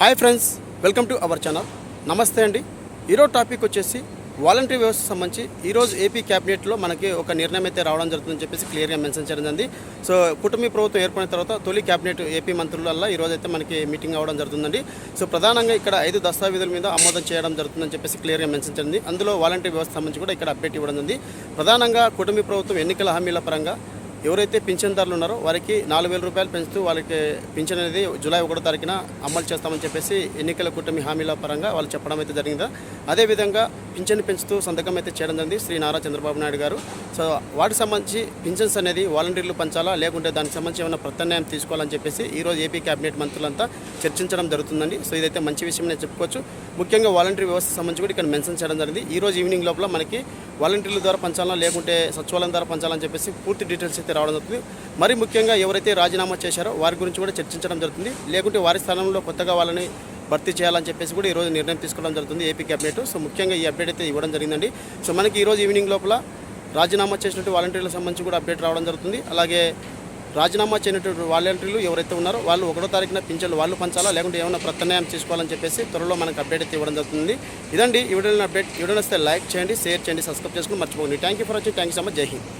Hi friends welcome to our channel. Namaste అండి. ఈరోజు topic వచ్చేసి వాలంటరీ వ్యవస్థ సంబంధించి ఈరోజు ఏపీ క్యాబినెట్లో మనకి ఒక నిర్ణయం అయితే రావడం జరుగుతుందని చెప్పేసి క్లియర్గా మెన్షన్ చేయడం జరిగింది. సో కుటుంబీ ప్రభుత్వం ఏర్పడిన తర్వాత తొలి క్యాబినెట్ ఏపీ మంత్రులల్ల ఈరోజు అయితే మనకి మీటింగ్ అవ్వడం జరుగుతుందండి. సో ప్రధానంగా ఇక్కడ ఐదు దస్తావేజుల మీద ఆమోదం చేయడం జరుగుతుందని చెప్పేసి క్లియర్గా మెన్షన్ చేయండి అందులో వాలంటరీ వ్యవస్థ సంబంధించి కూడా ఇక్కడ అప్డేట్ ఇవ్వడం జరిగింది. ప్రధానంగా కుటుంబీ ప్రభుత్వం ఎన్నికల హామీల పరంగా ఎవరైతే పింఛన్దారులు ఉన్నారో వారికి నాలుగు వేల రూపాయలు పెంచుతూ వాళ్ళకి పింఛన్ అనేది జూలై ఒకటో తారీఖున అమలు చేస్తామని చెప్పేసి ఎన్నికల కూటమి హామీల పరంగా వాళ్ళు చెప్పడం అయితే జరిగిందా. అదేవిధంగా పింఛన్ పెంచుతూ సంతకం అయితే చేయడం జరిగింది. శ్రీ నారా చంద్రబాబు నాయుడు గారు. సో వాటికి సంబంధించి పింఛన్స్ అనేది వాలంటీర్లు పంచాలా? లేకుంటే దానికి సంబంధించి ఏమైనా ప్రత్యామ్నాయం తీసుకోవాలని చెప్పేసి ఈరోజు ఏపీ కేబినెట్ మంత్రులంతా చర్చించడం జరుగుతుందండి. సో ఇదైతే మంచి విషయం నేను చెప్పుకోవచ్చు. ముఖ్యంగా వాలంటీర్ వ్యవస్థ సంబంధించి కూడా ఇక్కడ మెన్షన్ చేయడం జరిగింది. ఈ రోజు ఈవినింగ్ లోపల మనకి వాలంటీర్ల ద్వారా పంచాలా? లేకుంటే సచివాలయం ద్వారా పంచాలని చెప్పేసి పూర్తి డీటెయిల్స్ అయితే రావడం జరుగుతుంది. మరి ముఖ్యంగా ఎవరైతే రాజీనామా చేశారో వారి గురించి కూడా చర్చించడం జరుగుతుంది. లేకుంటే వారి స్థానంలో కొత్తగా వాళ్ళని భర్తీ చేయాలని చెప్పేసి కూడా ఈరోజు నిర్ణయం తీసుకోవడం జరుగుతుంది ఏపీ క్యాబినెట్. సో ముఖ్యంగా ఈ అప్డేట్ అయితే ఇవ్వడం జరిగిందండి. సో మనకి ఈరోజు ఈవినింగ్ లోపల రాజీనామా చేసినట్టు వాలంటీర్లకు సంబంధించి కూడా అప్డేట్ రావడం జరుగుతుంది. అలాగే రాజీనామా చేయనటువంటి వాలంటీర్లు ఎవరైతే ఉన్నారో వాళ్ళు ఒకటో తారీఖున పింఛన్లు వాళ్ళు పంచాలా? లేకుంటే ఏమైనా ప్రత్యామ్నాయం తీసుకోవాలని చెప్పేసి త్వరలో మనకు అప్డేట్ అయితే ఇవ్వడం జరుగుతుంది. ఇదండి ఈ వీడియోని అప్డేట్. వీడియో వస్తే లైక్ చేయండి షేర్ చేయండి సబ్స్క్రైబ్ చేసుకుని మర్చిపోండి thank you for watching thank you so much Jai Hind.